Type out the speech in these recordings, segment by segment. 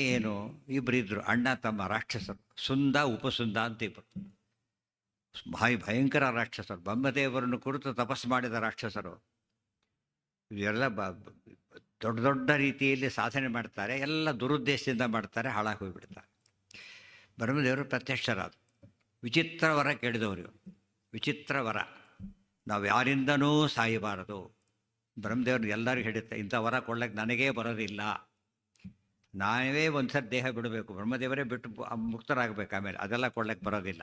ಏನು? ಇಬ್ಬರು ಇದ್ರು ಅಣ್ಣ, ತಮ್ಮ ರಾಕ್ಷಸರು. ಸುಂದ, ಉಪಸುಂದ ಅಂತ ಇಬ್ಬರು ಭಾಯಿ ಭಯಂಕರ ರಾಕ್ಷಸರು. ಬ್ರಹ್ಮದೇವರನ್ನು ಕುರಿತು ತಪಸ್ಸು ಮಾಡಿದ ರಾಕ್ಷಸರು. ಇವೆಲ್ಲ ಬ ದೊಡ್ಡ ದೊಡ್ಡ ರೀತಿಯಲ್ಲಿ ಸಾಧನೆ ಮಾಡ್ತಾರೆ. ಎಲ್ಲ ದುರುದ್ದೇಶದಿಂದ ಮಾಡ್ತಾರೆ. ಹಾಳಾಗಿ ಹೋಗಿಬಿಡ್ತಾರೆ. ಬ್ರಹ್ಮದೇವರು ಪ್ರತ್ಯಕ್ಷರಾದ. ವಿಚಿತ್ರ ವರ ಕೇಳಿದವರು. ವಿಚಿತ್ರ ವರ. ನಾವು ಯಾರಿಂದನೂ ಸಾಯಬಾರದು. ಬ್ರಹ್ಮದೇವರು ಎಲ್ಲರಿಗೂ ಹಿಡಿಯುತ್ತೆ ಇಂಥ ವರ ಕೊಡ್ಲಿಕ್ಕೆ ನನಗೇ ಬರೋದಿಲ್ಲ. ನಾವೇ ಒಂದ್ಸರಿ ದೇಹ ಬಿಡಬೇಕು, ಬ್ರಹ್ಮದೇವರೇ ಬಿಟ್ಟು ಮುಕ್ತರಾಗಬೇಕು ಆಮೇಲೆ. ಅದೆಲ್ಲ ಕೊಡ್ಲಿಕ್ಕೆ ಬರೋದಿಲ್ಲ.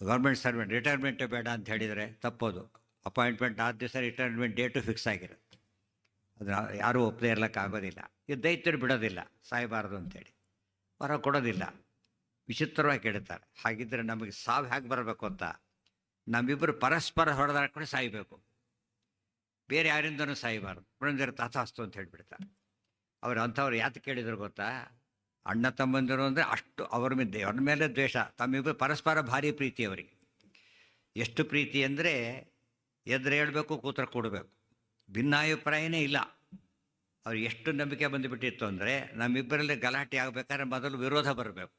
ಗೌರ್ಮೆಂಟ್ ಸರ್ವೆಂಟ್, ರಿಟೈರ್ಮೆಂಟ್ ಬೇಡ ಅಂತ ಹೇಳಿದರೆ ತಪ್ಪೋದು. ಅಪಾಯಿಂಟ್ಮೆಂಟ್ ಆದ ದಿವಸ ರಿಟೈರ್ಮೆಂಟ್ ಡೇಟು ಫಿಕ್ಸ್ ಆಗಿರುತ್ತೆ. ಅದನ್ನ ಯಾರೂ ಒಪ್ಪದೇ ಇರಲಿಕ್ಕೆ ಆಗೋದಿಲ್ಲ ಈ ದೈತ್ಯರು ಬಿಡೋದಿಲ್ಲ, ಸಾಯಬಾರದು ಅಂತೇಳಿ ವರ ಕೊಡೋದಿಲ್ಲ. ವಿಚಿತ್ರವಾಗಿ ಕೇಳ್ತಾರೆ ಹಾಗಿದ್ದರೆ ನಮಗೆ ಸಾವು ಹೇಗೆ ಬರಬೇಕು ಅಂತ? ನಮ್ಮಿಬ್ಬರು ಪರಸ್ಪರ ಹೊಡೆದಾಡ್ಕೊಂಡು ಸಾಯಬೇಕು. ಬೇರೆ ಯಾರಿಂದನೂ ಸಾಯಬಾರದು. ಬ್ರಹ್ಮದೇವರು ತಾತಾಸ್ತು ಅಂತ ಹೇಳಿಬಿಡ್ತಾರೆ. ಅವ್ರು ಅಂಥವ್ರು ಯಾಕೆ ಕೇಳಿದ್ರು ಗೊತ್ತಾ? ಅಣ್ಣ ತಮ್ಮಂದಿರು ಅಂದರೆ ಅಷ್ಟು ಅವ್ರ ಮೇಲೆ ಅವ್ರ ಮೇಲೆ ದ್ವೇಷ. ತಮ್ಮಿಬ್ಬರು ಪರಸ್ಪರ ಭಾರಿ ಪ್ರೀತಿ ಅವರಿಗೆ. ಎಷ್ಟು ಪ್ರೀತಿ ಅಂದರೆ ಎದ್ರೆ ಹೇಳಬೇಕು, ಕೂತ್ರ ಕೂಡಬೇಕು. ಭಿನ್ನಾಭಿಪ್ರಾಯನೇ ಇಲ್ಲ. ಅವ್ರು ಎಷ್ಟು ನಂಬಿಕೆ ಬಂದುಬಿಟ್ಟಿತ್ತು ಅಂದರೆ ನಮ್ಮಿಬ್ಬರಲ್ಲಿ ಗಲಾಟೆ ಆಗಬೇಕಾದ್ರೆ ಮೊದಲು ವಿರೋಧ ಬರಬೇಕು.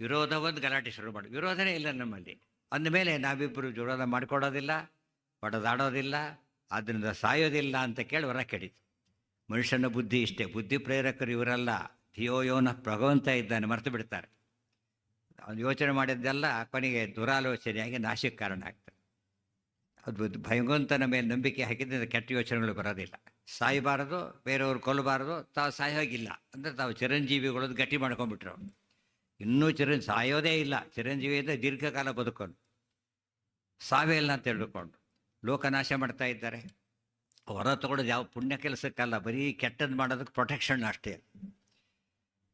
ವಿರೋಧ ಒಂದು ಗಲಾಟೆ ಶುರು ಮಾಡಿ. ವಿರೋಧನೇ ಇಲ್ಲ ನಮ್ಮಲ್ಲಿ. ಅಂದಮೇಲೆ ನಾವಿಬ್ಬರು ವಿರೋಧ ಮಾಡಿಕೊಡೋದಿಲ್ಲ ಹೊಡೆದಾಡೋದಿಲ್ಲ ಅದರಿಂದ ಸಾಯೋದಿಲ್ಲ ಅಂತ ಕೇಳಿ ಹೊರ ಕೆಡಿತು. ಮನುಷ್ಯನ ಬುದ್ಧಿ ಇಷ್ಟೇ. ಬುದ್ಧಿ ಪ್ರೇರಕರು ಇವರೆಲ್ಲ. ಯೋನ ಭಗವಂತ ಇದ್ದಾನೆ, ಮರೆತು ಬಿಡ್ತಾರೆ. ಅವನು ಯೋಚನೆ ಮಾಡಿದ್ದೆಲ್ಲ ಕೊನೆಗೆ ದುರಾಲೋಚನೆಯಾಗಿ ನಾಶಕ್ಕೆ ಕಾರಣ ಆಗ್ತದೆ. ಅದು ಭಗವಂತನ ಮೇಲೆ ನಂಬಿಕೆ ಹಾಕಿದ್ರೆ ಕೆಟ್ಟ ಯೋಚನೆಗಳು ಬರೋದಿಲ್ಲ. ಸಾಯಬಾರದು, ಬೇರೆಯವ್ರು ಕೊಲ್ಲಬಾರದು, ತಾವು ಸಾಯೋಗಿಲ್ಲ. ಅಂದರೆ ತಾವು ಚಿರಂಜೀವಿಗಳದ್ದು ಗಟ್ಟಿ ಮಾಡ್ಕೊಂಡ್ಬಿಟ್ರು ಇನ್ನೂ ಚಿರಂ, ಸಾಯೋದೇ ಇಲ್ಲ. ಚಿರಂಜೀವಿ ಇದ್ದರೆ ದೀರ್ಘಕಾಲ ಬದುಕೊಂಡು ಸಾವೇ ಇಲ್ಲ ಅಂತ ಹೇಳ್ಕೊಂಡು ಲೋಕನಾಶ ಮಾಡ್ತಾ ಇದ್ದಾರೆ. ಹೊರ ತಗೊಳ್ಳೋದು ಯಾವ ಪುಣ್ಯ ಕೆಲಸಕ್ಕಲ್ಲ, ಬರೀ ಕೆಟ್ಟದ್ದು ಮಾಡೋದಕ್ಕೆ ಪ್ರೊಟೆಕ್ಷನ್ ಅಷ್ಟೇ.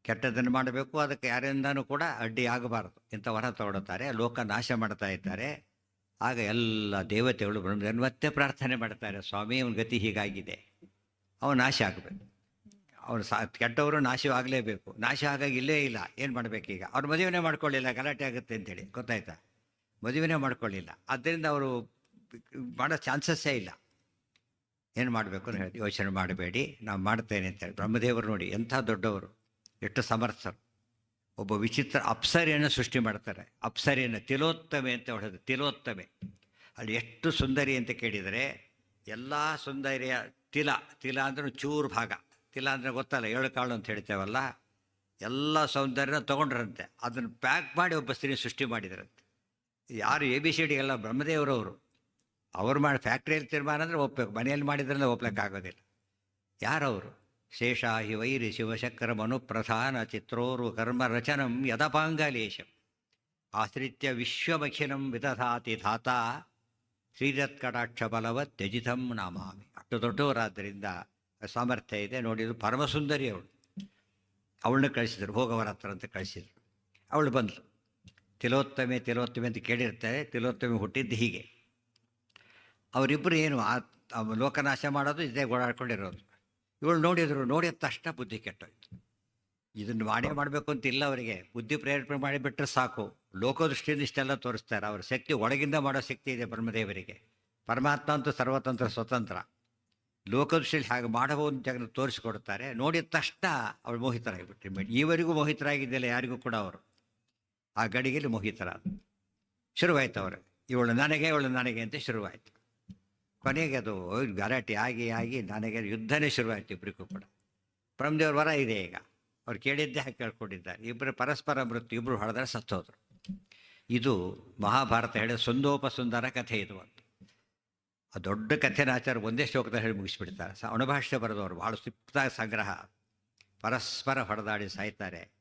ಕೆಟ್ಟದನ್ನು ಮಾಡಬೇಕು, ಅದಕ್ಕೆ ಯಾರಿಂದನೂ ಕೂಡ ಅಡ್ಡಿ ಆಗಬಾರದು. ಇಂಥ ಹೊರ ತಗೊಳ್ತಾರೆ, ಲೋಕ ನಾಶ ಮಾಡ್ತಾ ಇದ್ದಾರೆ. ಆಗ ಎಲ್ಲ ದೇವತೆಗಳು ಬ್ರಹ್ಮದೇವನ ಮತ್ತೆ ಪ್ರಾರ್ಥನೆ ಮಾಡ್ತಾರೆ, ಸ್ವಾಮಿ, ಅವನ ಗತಿ ಹೀಗಾಗಿದೆ. ಅವನು ನಾಶ ಆಗಬೇಕು. ಅವನು ಸಾ, ಕೆಟ್ಟವರು ನಾಶವಾಗಲೇಬೇಕು. ನಾಶ ಆಗಾಗ ಇಲ್ಲೇ ಇಲ್ಲ, ಏನು ಮಾಡಬೇಕೀಗ ಅವ್ರು ಮದುವೆನೇ ಮಾಡ್ಕೊಳ್ಳಿಲ್ಲ, ಗಲಾಟೆ ಆಗುತ್ತೆ ಅಂತೇಳಿ, ಗೊತ್ತಾಯ್ತಾ? ಮದುವೆನೇ ಮಾಡ್ಕೊಳ್ಳಿಲ್ಲ. ಆದ್ದರಿಂದ ಅವರು ಮಾಡೋ ಚಾನ್ಸಸ್ಸೇ ಇಲ್ಲ. ಏನು ಮಾಡಬೇಕು ಅಂತ ಹೇಳಿ ಯೋಚನೆ ಮಾಡಬೇಡಿ. ನಾವು ಮಾಡ್ತೇನೆ ಅಂತೇಳಿ ಬ್ರಹ್ಮದೇವರು ನೋಡಿ ಎಂಥ ದೊಡ್ಡವರು. ಎಷ್ಟು ಸಮರ್ಥರು. ಒಬ್ಬ ವಿಚಿತ್ರ ಅಪ್ಸರಿಯನ್ನು ಸೃಷ್ಟಿ ಮಾಡ್ತಾರೆ. ಅಪ್ಸರಿಯನ್ನು ತಿಲೋತ್ತಮೆ ಅಂತ ಹೊಡೆದು ತಿಲೋತ್ತಮೆ. ಅಲ್ಲಿ ಎಷ್ಟು ಸುಂದರಿ ಅಂತ ಕೇಳಿದರೆ ಎಲ್ಲ ಸುಂದರಿಯ ತಿಲ ತಿಲ ಅಂದ್ರೆ ಚೂರು ಭಾಗ. ತಿಲ ಅಂದರೆ ಗೊತ್ತಲ್ಲ ಏಳು ಕಾಳು ಅಂತ ಹೇಳ್ತೇವಲ್ಲ. ಎಲ್ಲ ಸೌಂದರ್ಯನ ತೊಗೊಂಡ್ರಂತೆ. ಅದನ್ನು ಪ್ಯಾಕ್ ಮಾಡಿ ಒಬ್ಬ ಸ್ತ್ರೀ ಸೃಷ್ಟಿ ಮಾಡಿದ್ರಂತೆ. ಯಾರು ಎ ಬಿ ಸಿ ಡಿ ಎಲ್ಲ ಬ್ರಹ್ಮದೇವರವರು. ಅವ್ರು ಮಾಡಿ ಫ್ಯಾಕ್ಟ್ರಿಯಲ್ಲಿ ತೀರ್ಮಾನ ಅಂದರೆ ಒಪ್ಪಬೇಕು ಮನೆಯಲ್ಲಿ ಮಾಡಿದ್ರಲ್ಲ ಒಪ್ಲಿಕ್ಕಾಗೋದಿಲ್ಲ. ಯಾರವರು? ಶೇಷಾಹಿ ವೈರಿ ಶಿವಶಕ್ರ ಮನುಪ್ರಧಾನ ಚಿತ್ರೋರು ಕರ್ಮ ರಚನಂ ಯದಪಾಂಗಲೇಶಂ. ಆಶ್ರಿತ್ಯ ವಿಶ್ವಮಖಿನಂ ವಿದಧಾತಿ ಧಾತ. ಶ್ರೀರತ್ಕಟಾಕ್ಷ ಬಲವ ತ್ಯಜಿತಂ ನಾಮಾಮಿ. ಅಷ್ಟು ದೊಡ್ಡವರಾದ್ದರಿಂದ ಸಾಮರ್ಥ್ಯ ಇದೆ. ನೋಡಿದ್ರು ಪರಮಸುಂದರಿ ಅವಳು. ಅವಳನ್ನ ಕಳಿಸಿದರು ಹೋಗವರ ಹತ್ರ ಅಂತ ಕಳಿಸಿದರು. ಅವಳು ಬಂದಳು ತಿಲೋತ್ತಮೆ ತಿಲೋತ್ತಮೆ ಅಂತ ಕೇಳಿರ್ತಾರೆ. ತಿಲೋತ್ತಮೆ ಹುಟ್ಟಿದ್ದು ಹೀಗೆ. ಅವರಿಬ್ಬರು ಏನು ಆ ಲೋಕನಾಶ ಮಾಡೋದು ಇದೇ ಓಡಾಡ್ಕೊಂಡಿರೋದು. ಇವಳು ನೋಡಿದ್ರು ನೋಡಿದ ತಕ್ಷಣ ಬುದ್ಧಿ ಕೆಟ್ಟೋಯ್ತು. ಇದನ್ನು ಮಾಡೇ ಮಾಡಬೇಕು ಅಂತ ಇಲ್ಲ ಅವರಿಗೆ. ಬುದ್ಧಿ ಪ್ರೇರೇಪಣೆ ಮಾಡಿಬಿಟ್ರೆ ಸಾಕು. ಲೋಕದೃಷ್ಟಿಯಿಂದ ಇಷ್ಟೆಲ್ಲ ತೋರಿಸ್ತಾರೆ ಅವ್ರ. ಶಕ್ತಿ ಒಳಗಿಂದ ಮಾಡೋ ಶಕ್ತಿ ಇದೆ ಬ್ರಹ್ಮದೇವರಿಗೆ. ಪರಮಾತ್ಮ ಅಂತೂ ಸರ್ವತಂತ್ರ ಸ್ವತಂತ್ರ. ಲೋಕದೃಷ್ಟಿಯಲ್ಲಿ ಹಾಗೆ ಮಾಡಬಹುದು ಅಂತ ಜಗನ್ನ ತೋರಿಸಿಕೊಡ್ತಾರೆ ನೋಡಿದ ತಕ್ಷಣ ಅವಳು ಮೋಹಿತರಾಗಿಬಿಟ್ರು ಈವರೆಗೂ ಮೋಹಿತರಾಗಿದ್ದಿಲ್ಲ ಯಾರಿಗೂ ಕೂಡ ಅವರು. ಆ ಗಡಿಗೆಯಲ್ಲಿ ಮೋಹಿತರಾದ ಶುರುವಾಯ್ತು ಅವರು. ಇವಳು ನನಗೆ ಇವಳು ನನಗೆ ಅಂತ ಶುರುವಾಯಿತು. ಕೊನೆಗೆ ಅದು ಗಲಾಟೆ ಆಗಿ ಆಗಿ ನನಗೆ ಯುದ್ಧನೇ ಶುರುವಾಯಿತು ಇಬ್ಬರಿಗೂ ಕೂಡ. ಬ್ರಹ್ಮದೇವ್ರ ವರ ಇದೆ ಈಗ. ಅವ್ರು ಕೇಳಿದ್ದೇ ಹಾಕಿ ಕೇಳ್ಕೊಂಡಿದ್ದಾರೆ. ಇಬ್ಬರು ಪರಸ್ಪರ ಮೃತ್ಯು ಇಬ್ಬರು ಹೊಡೆದ್ರೆ ಸತ್ತೋದ್ರು. ಇದು ಮಹಾಭಾರತ ಹೇಳಿದ ಸುಂದೋಪ ಸುಂದರ ಕಥೆ ಇದು ಅಂತ. ಆ ದೊಡ್ಡ ಕಥೆನ ಆಚಾರ ಒಂದೇ ಶ್ಲೋಕದಲ್ಲಿ ಹೇಳಿ ಮುಗಿಸ್ಬಿಡ್ತಾರೆ. ಸ ಅಣುಭಾಷ್ಯ ಬರೆದವರು ಭಾಳ ಸಿಪ್ತ ಸಂಗ್ರಹ. ಪರಸ್ಪರ ಹೊಡೆದಾಡಿ ಸಾಯ್ತಾರೆ.